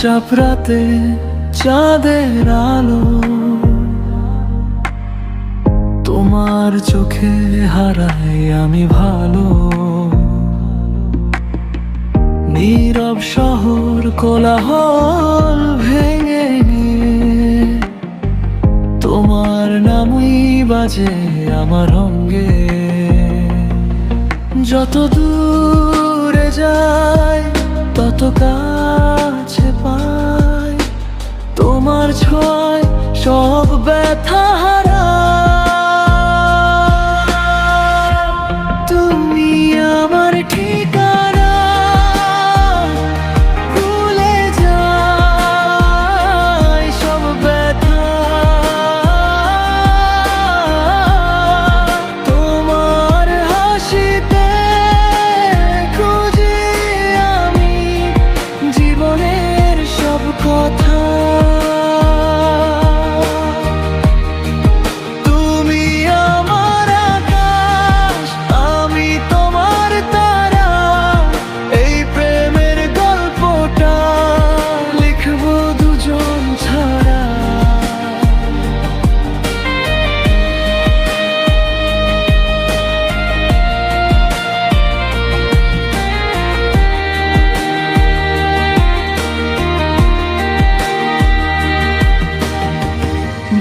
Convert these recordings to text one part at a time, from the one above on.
চাপরাতে চাঁদের আলো। তোমার চোখে হারাই আমি ভালো। নীরব শহর কোলাহল ভেঙে তোমার নামই বাজে আমার অঙ্গে। যত দূরে যায় তত কাছে সব ব্যথা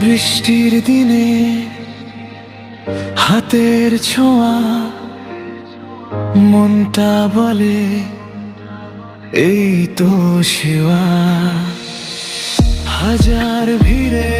বৃষ্টির দিনে হাতের ছোঁয়া মনটা বলে এই তো সেবা হাজার ভিড়ে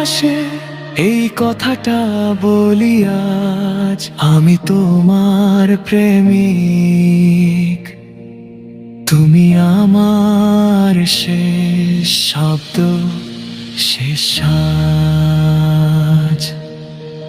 পাশে এই কথাটা বলি আজ আমি তোমার প্রেমিক তুমি আমার শেষ শব্দ শেষ।